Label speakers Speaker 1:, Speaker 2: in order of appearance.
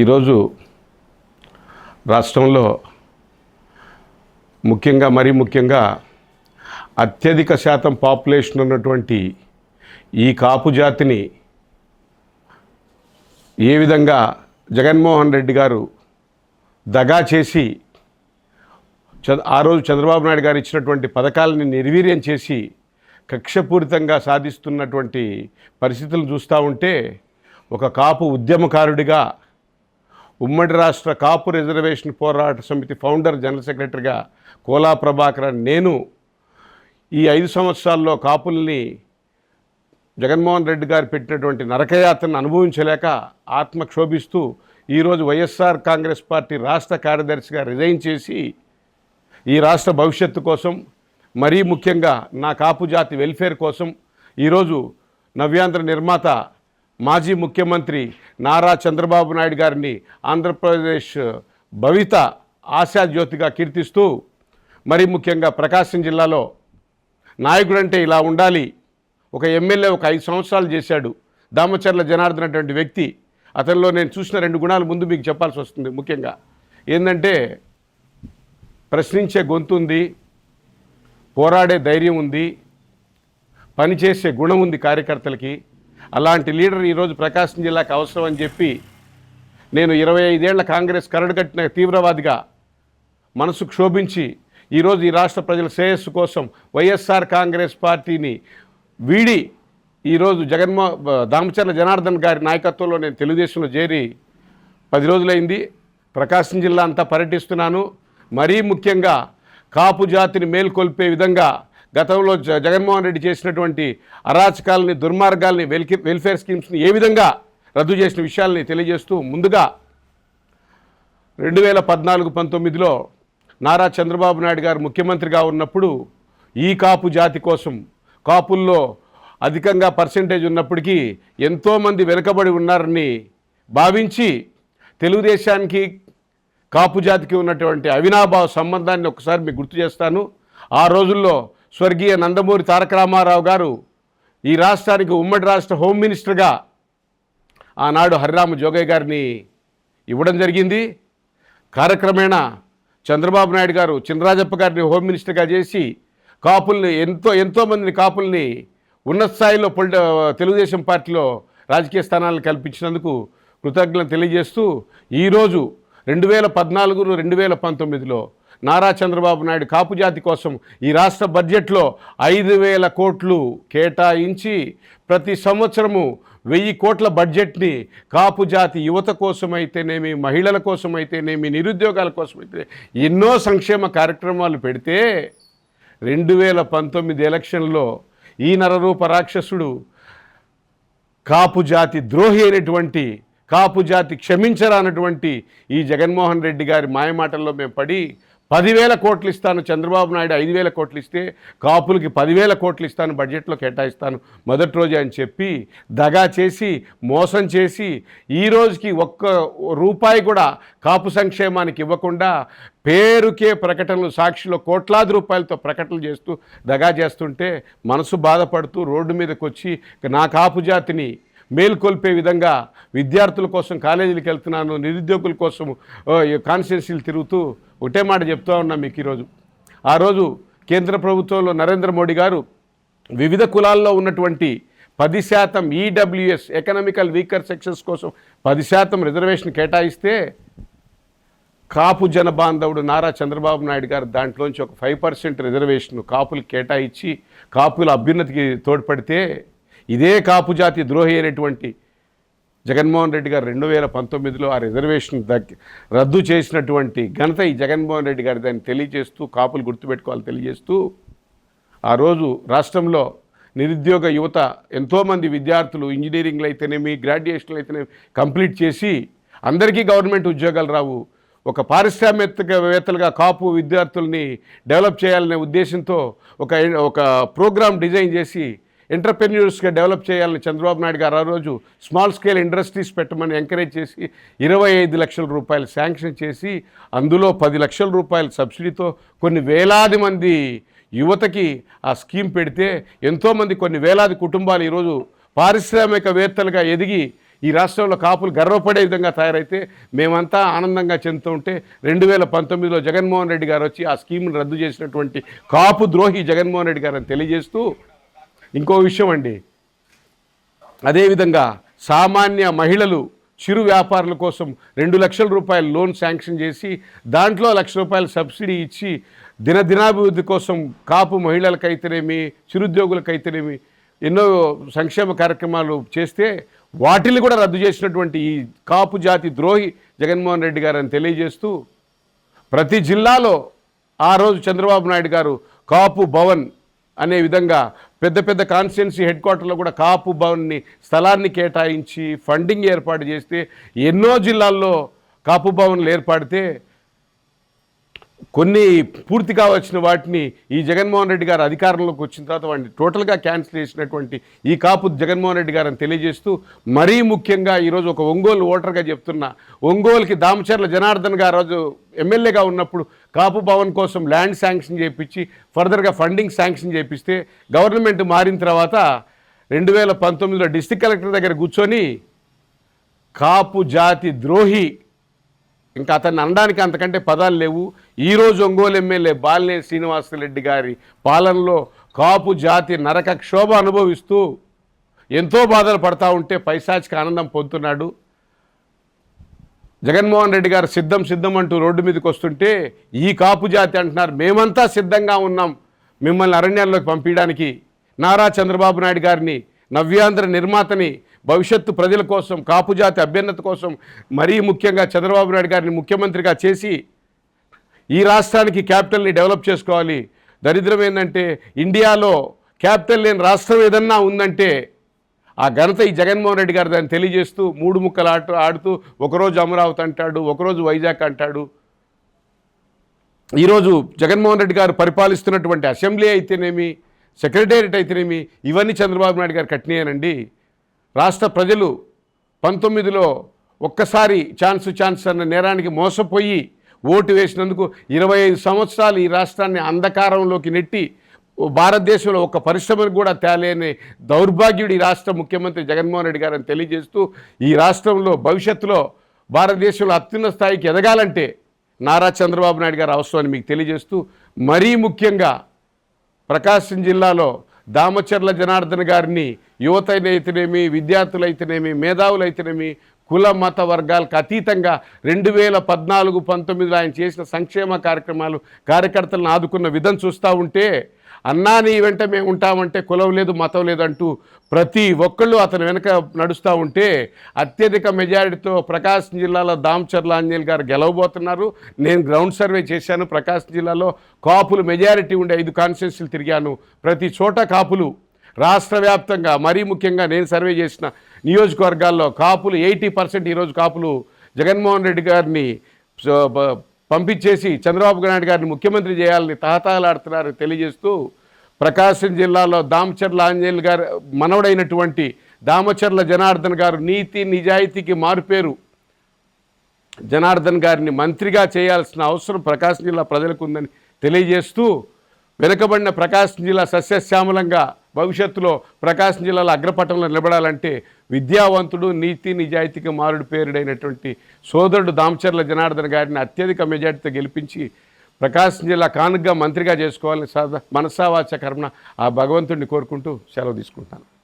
Speaker 1: ఈరోజు రాష్ట్రంలో ముఖ్యంగా మరీ ముఖ్యంగా అత్యధిక శాతం పాపులేషన్ ఉన్నటువంటి ఈ కాపు జాతిని ఏ విధంగా జగన్మోహన్ రెడ్డి గారు దగా చేసి ఆ రోజు చంద్రబాబు నాయుడు గారు ఇచ్చినటువంటి పథకాలని నిర్వీర్యం చేసి కక్షపూరితంగా సాధిస్తున్నటువంటి పరిస్థితులను చూస్తూ ఉంటే ఒక కాపు ఉద్యమకారుడిగా ఉమ్మడి రాష్ట్ర కాపు రిజర్వేషన్ పోరాట సమితి ఫౌండర్ జనరల్ సెక్రటరీగా కోలా ప్రభాకర్ నేను ఈ ఐదు సంవత్సరాల్లో కాపుల్ని జగన్మోహన్ రెడ్డి గారు పెట్టినటువంటి నరకయాత్రను అనుభవించలేక ఆత్మ క్షోభిస్తూ ఈరోజు వైఎస్ఆర్ కాంగ్రెస్ పార్టీ రాష్ట్ర కార్యదర్శిగా రిజైన్ చేసి ఈ రాష్ట్ర భవిష్యత్తు కోసం మరీ ముఖ్యంగా నా కాపు జాతి వెల్ఫేర్ కోసం ఈరోజు నవ్యాంధ్ర నిర్మాత మాజీ ముఖ్యమంత్రి నారా చంద్రబాబు నాయుడు గారిని ఆంధ్రప్రదేశ్ భవిత ఆశాజ్యోతిగా కీర్తిస్తూ మరి ముఖ్యంగా ప్రకాశం జిల్లాలో నాయకుడంటే ఇలా ఉండాలి. ఒక ఎమ్మెల్యే ఒక ఐదు సంవత్సరాలు చేశాడు. దామచర్ల జనార్దన్ అటువంటి వ్యక్తి. అతనిలో నేను చూసిన రెండు గుణాలు ముందు మీకు చెప్పాల్సి వస్తుంది ముఖ్యంగా. ఏంటంటే ప్రశ్నించే గొంతు ఉంది పోరాడే ధైర్యం ఉంది పనిచేసే గుణం ఉంది కార్యకర్తలకి. అలాంటి లీడర్ ఈరోజు ప్రకాశం జిల్లాకు అవసరం అని చెప్పి నేను ఇరవై ఐదేళ్ళ కాంగ్రెస్ కరడుకట్టిన తీవ్రవాదిగా మనసు క్షోభించి ఈరోజు ఈ రాష్ట్ర ప్రజల శ్రేయస్సు కోసం వైఎస్ఆర్ కాంగ్రెస్ పార్టీని వీడి ఈరోజు జగన్మో దామచర్ల జనార్దన్ గారి నాయకత్వంలో నేను తెలుగుదేశంలో చేరి పది రోజులైంది. ప్రకాశం జిల్లా అంతా పర్యటిస్తున్నాను. మరీ ముఖ్యంగా కాపు జాతిని మేల్కొల్పే విధంగా గతంలో జ జగన్మోహన్ రెడ్డి చేసినటువంటి అరాచకాలని దుర్మార్గాల్ని వెల్కి వెల్ఫేర్ స్కీమ్స్ని ఏ విధంగా రద్దు చేసిన విషయాల్ని తెలియజేస్తూ ముందుగా రెండు వేల పద్నాలుగు పంతొమ్మిదిలో నారా చంద్రబాబు నాయుడు గారు ముఖ్యమంత్రిగా ఉన్నప్పుడు ఈ కాపు జాతి కోసం కాపుల్లో అధికంగా పర్సంటేజ్ ఉన్నప్పటికీ ఎంతోమంది వెనుకబడి ఉన్నారని భావించి తెలుగుదేశానికి కాపు జాతికి ఉన్నటువంటి అవినాభావ సంబంధాన్ని ఒకసారి మీకు గుర్తు చేస్తాను. ఆ రోజుల్లో స్వర్గీయ నందమూరి తారక రామారావు గారు ఈ రాష్ట్రానికి ఉమ్మడి రాష్ట్ర హోమ్ మినిస్టర్గా ఆనాడు హరిరామ జోగయ్య గారిని ఇవ్వడం జరిగింది. కాలక్రమేణా చంద్రబాబు నాయుడు గారు చినరాజప్ప గారిని హోమ్ మినిస్టర్గా చేసి కాపుల్ని ఎంతో ఎంతోమందిని కాపుల్ని ఉన్నత స్థాయిలో పొలి తెలుగుదేశం పార్టీలో రాజకీయ స్థానాలను కల్పించినందుకు కృతజ్ఞతలు తెలియజేస్తూ ఈరోజు రెండు వేల పద్నాలుగు రెండు వేల పంతొమ్మిదిలో నారా చంద్రబాబు నాయుడు కాపు జాతి కోసం ఈ రాష్ట్ర బడ్జెట్లో ఐదు వేల కోట్లు కేటాయించి ప్రతి సంవత్సరము వెయ్యి కోట్ల బడ్జెట్ని కాపు జాతి యువత కోసమైతేనేమి మహిళల కోసమైతేనేమి నిరుద్యోగాల కోసమైతే ఎన్నో సంక్షేమ కార్యక్రమాలు పెడితే రెండు వేల పంతొమ్మిది ఎలక్షన్లో ఈ నరరూప రాక్షసుడు కాపు జాతి ద్రోహి అయినటువంటి కాపు జాతి క్షమించరానటువంటి ఈ జగన్మోహన్ రెడ్డి గారి మాయమాటల్లో మేము పడి పదివేల కోట్లు ఇస్తాను చంద్రబాబు నాయుడు ఐదు వేల కోట్లు ఇస్తే కాపులకి పదివేల కోట్లు ఇస్తాను బడ్జెట్లో కేటాయిస్తాను మొదటి రోజు అని చెప్పి దగా చేసి మోసం చేసి ఈ రోజుకి ఒక్క రూపాయి కూడా కాపు సంక్షేమానికి ఇవ్వకుండా పేరుకే ప్రకటనలు సాక్షిలో కోట్లాది రూపాయలతో ప్రకటనలు చేస్తూ దగా చేస్తుంటే మనసు బాధపడుతూ రోడ్డు మీదకి వచ్చి నా కాపు జాతిని మేల్కొల్పే విధంగా విద్యార్థుల కోసం కాలేజీలకు వెళ్తున్నాను నిరుద్యోగుల కోసం కాన్స్టిట్యున్సీలు తిరుగుతూ ఒకటే మాట చెప్తూ ఉన్నా మీకు ఈరోజు. ఆ రోజు కేంద్ర ప్రభుత్వంలో నరేంద్ర మోడీ గారు వివిధ కులాల్లో ఉన్నటువంటి పది శాతం ఈడబ్ల్యూఎస్ ఎకనామికల్ వీకర్ సెక్షన్స్ కోసం పది శాతం రిజర్వేషన్ కేటాయిస్తే కాపు జన బాంధవుడు నారా చంద్రబాబు నాయుడు గారు దాంట్లోంచి ఒక ఫైవ్ పర్సెంట్ రిజర్వేషన్ కాపులు కేటాయించి కాపుల అభ్యున్నతికి తోడ్పడితే ఇదే కాపు జాతి ద్రోహి అయినటువంటి జగన్మోహన్ రెడ్డి గారు రెండు వేల పంతొమ్మిదిలో ఆ రిజర్వేషన్ దగ్ రద్దు చేసినటువంటి ఘనత ఈ జగన్మోహన్ రెడ్డి గారు దాన్ని తెలియజేస్తూ కాపులు గుర్తుపెట్టుకోవాలి తెలియజేస్తూ ఆ రోజు రాష్ట్రంలో నిరుద్యోగ యువత ఎంతోమంది విద్యార్థులు ఇంజనీరింగ్లు అయితేనేమి గ్రాడ్యుయేషన్లు అయితేనేమి కంప్లీట్ చేసి అందరికీ గవర్నమెంట్ ఉద్యోగాలు రావు. ఒక పారిశ్రామికవేత్తలుగా కాపు విద్యార్థుల్ని డెవలప్ చేయాలనే ఉద్దేశంతో ఒక ఒక ప్రోగ్రామ్ డిజైన్ చేసి ఎంటర్ప్రెన్యూర్స్గా డెవలప్ చేయాలని చంద్రబాబు నాయుడు గారు ఆ రోజు స్మాల్ స్కేల్ ఇండస్ట్రీస్ పెట్టమని ఎంకరేజ్ చేసి ఇరవై ఐదు లక్షల రూపాయలు శాంక్షన్ చేసి అందులో పది లక్షల రూపాయల సబ్సిడీతో కొన్ని వేలాది మంది యువతకి ఆ స్కీమ్ పెడితే ఎంతోమంది కొన్ని వేలాది కుటుంబాలు ఈరోజు పారిశ్రామికవేత్తలుగా ఎదిగి ఈ రాష్ట్రంలో కాపులు గర్వపడే విధంగా తయారైతే మేమంతా ఆనందంగా చెందుతూ ఉంటే రెండు వేల పంతొమ్మిదిలో జగన్మోహన్ రెడ్డి గారు వచ్చి ఆ స్కీమ్ను రద్దు చేసినటువంటి కాపు ద్రోహి జగన్మోహన్ రెడ్డి గారు అని తెలియజేస్తూ ఇంకో విషయం అండి. అదేవిధంగా సామాన్య మహిళలు చిరు వ్యాపారుల కోసం రెండు లక్షల రూపాయలు లోన్ శాంక్షన్ చేసి దాంట్లో లక్ష రూపాయలు సబ్సిడీ ఇచ్చి దినదినాభివృద్ధి కోసం కాపు మహిళలకైతేనేమి చిరుద్యోగులకైతేనేమి ఎన్నో సంక్షేమ కార్యక్రమాలు చేస్తే వాటిని కూడా రద్దు చేసినటువంటి ఈ కాపు జాతి ద్రోహి జగన్మోహన్ రెడ్డి గారు అని తెలియజేస్తూ ప్రతి జిల్లాలో ఆ రోజు చంద్రబాబు నాయుడు గారు కాపు భవన్ అనే విధంగా పెద్ద పెద్ద కాన్స్టిట్యున్సీ హెడ్ క్వార్టర్లో కూడా కాపు భవన్ని స్థలాన్ని కేటాయించి ఫండింగ్ ఏర్పాటు చేస్తే ఎన్నో జిల్లాల్లో కాపు భవన్లు ఏర్పడితే కొన్ని పూర్తి కావచ్చిన వాటిని ఈ జగన్మోహన్ రెడ్డి గారు అధికారంలోకి వచ్చిన తర్వాత వాటిని టోటల్గా క్యాన్సిల్ చేసినటువంటి ఈ కాపు జగన్మోహన్ రెడ్డి గారని తెలియజేస్తూ మరీ ముఖ్యంగా ఈరోజు ఒక ఒంగోలు ఓటర్గా చెప్తున్నా ఒంగోలుకి దామచర్ల జనార్దన్ గారు రోజు ఎమ్మెల్యేగా ఉన్నప్పుడు కాపు భవన్ కోసం ల్యాండ్ శాంక్షన్ చేయించి ఫర్దర్గా ఫండింగ్ శాంక్షన్ చేపిస్తే గవర్నమెంట్ మారిన తర్వాత రెండు వేల పంతొమ్మిదిలో డిస్టిక్ కలెక్టర్ దగ్గర కూర్చొని కాపు జాతి ద్రోహి ఇంకా అతన్ని అనడానికి అంతకంటే పదాలు లేవు. ఈరోజు ఒంగోలు ఎమ్మెల్యే బాలినేని శ్రీనివాసరెడ్డి గారి పాలనలో కాపు జాతి నరక క్షోభ అనుభవిస్తూ ఎంతో బాధలు పడతా ఉంటే పైశాచిక ఆనందం పొందుతున్నాడు. జగన్మోహన్ రెడ్డి గారు సిద్ధం సిద్ధం అంటూ రోడ్డు మీదకి వస్తుంటే ఈ కాపు జాతి అంటున్నారు మేమంతా సిద్ధంగా ఉన్నాం. మిమ్మల్ని అరణ్యాల్లోకి పంపించడానికి. నారా చంద్రబాబు నాయుడు గారిని నవ్యాంధ్ర నిర్మాతని భవిష్యత్తు ప్రజల కోసం కాపుజాతి అభ్యున్నత కోసం మరీ ముఖ్యంగా చంద్రబాబు నాయుడు గారిని ముఖ్యమంత్రిగా చేసి ఈ రాష్ట్రానికి క్యాపిటల్ని డెవలప్ చేసుకోవాలి. దరిద్రం ఏంటంటే ఇండియాలో క్యాపిటల్ లేని రాష్ట్రం ఏదన్నా ఉందంటే ఆ ఘనత ఈ జగన్మోహన్ రెడ్డి గారు దాన్ని తెలియజేస్తూ మూడు ముక్కలు ఆట ఆడుతూ ఒకరోజు అమరావతి అంటాడు ఒకరోజు వైజాగ్ అంటాడు. ఈరోజు జగన్మోహన్ రెడ్డి గారు పరిపాలిస్తున్నటువంటి అసెంబ్లీ అయితేనేమి సెక్రటేరియట్ అయితేనేమి? ఇవన్నీ చంద్రబాబు నాయుడు గారు కట్టినాయనండి. రాష్ట్ర ప్రజలు పంతొమ్మిదిలో ఒక్కసారి ఛాన్స్ ఛాన్స్ అన్న నేరానికి మోసపోయి ఓటు వేసినందుకు ఇరవై ఐదు సంవత్సరాలు ఈ రాష్ట్రాన్ని అంధకారంలోకి నెట్టి భారతదేశంలో ఒక పరిశ్రమను కూడా తేలేని దౌర్భాగ్యుడు ఈ రాష్ట్ర ముఖ్యమంత్రి జగన్మోహన్ రెడ్డి గారని తెలియజేస్తూ ఈ రాష్ట్రంలో భవిష్యత్తులో భారతదేశంలో అత్యున్నత స్థాయికి ఎదగాలంటే నారా చంద్రబాబు నాయుడు గారు అవసరమని మీకు తెలియజేస్తూ మరీ ముఖ్యంగా ప్రకాశం జిల్లాలో దామచర్ల జనార్దన్ గారిని యువత అయితేనేమి విద్యార్థులైతేనేమి మేధావులైతేనేమి కుల మత వర్గాలకు అతీతంగా రెండు వేల పద్నాలుగు పంతొమ్మిదిలో ఆయన చేసిన సంక్షేమ కార్యక్రమాలు కార్యకర్తలను ఆదుకున్న విధం చూస్తూ ఉంటే అన్నా నీ వెంట మేము ఉంటామంటే కులం లేదు మతం లేదు అంటూ ప్రతి ఒక్కళ్ళు అతని వెనుక నడుస్తూ ఉంటే అత్యధిక మెజారిటీతో ప్రకాశం జిల్లాలో దామచర్ల ఆంజనేయులు గారు గెలవబోతున్నారు. నేను గ్రౌండ్ సర్వే చేశాను ప్రకాశం జిల్లాలో కాపులు మెజారిటీ ఉండే ఐదు కాన్స్టిట్యున్సీలు తిరిగాను. ప్రతి చోట కాపులు రాష్ట్ర వ్యాప్తంగా మరీ ముఖ్యంగా నేను సర్వే చేసిన నియోజకవర్గాల్లో కాపులు ఎయిటీ పర్సెంట్ ఈరోజు కాపులు జగన్మోహన్ రెడ్డి గారిని పంపించేసి చంద్రబాబు నాయుడు గారిని ముఖ్యమంత్రి చేయాలని తహతహలాడుతున్నారు తెలియజేస్తూ ప్రకాశం జిల్లాలో దామచర్ల ఆంజనేయులు గారు మనవడైనటువంటి దామచర్ల జనార్దన్ గారు నీతి నిజాయితీకి మారుపేరు. జనార్దన్ గారిని మంత్రిగా చేయాల్సిన అవసరం ప్రకాశం జిల్లా ప్రజలకు ఉందని తెలియజేస్తూ వెనుకబడిన ప్రకాశం జిల్లా సస్యశ్యామలంగా భవిష్యత్తులో ప్రకాశం జిల్లాలో అగ్రపటంలో నిలబడాలంటే విద్యావంతుడు నీతి నిజాయితీకి మారుడు పేరుడైనటువంటి సోదరుడు దామచర్ల జనార్దన్ గారిని అత్యధిక మెజార్టీతో గెలిపించి ప్రకాశం జిల్లా కానుగ్గా మంత్రిగా చేసుకోవాలని సదా మనసావాచ ఆ భగవంతుడిని కోరుకుంటూ సెలవు తీసుకుంటాను.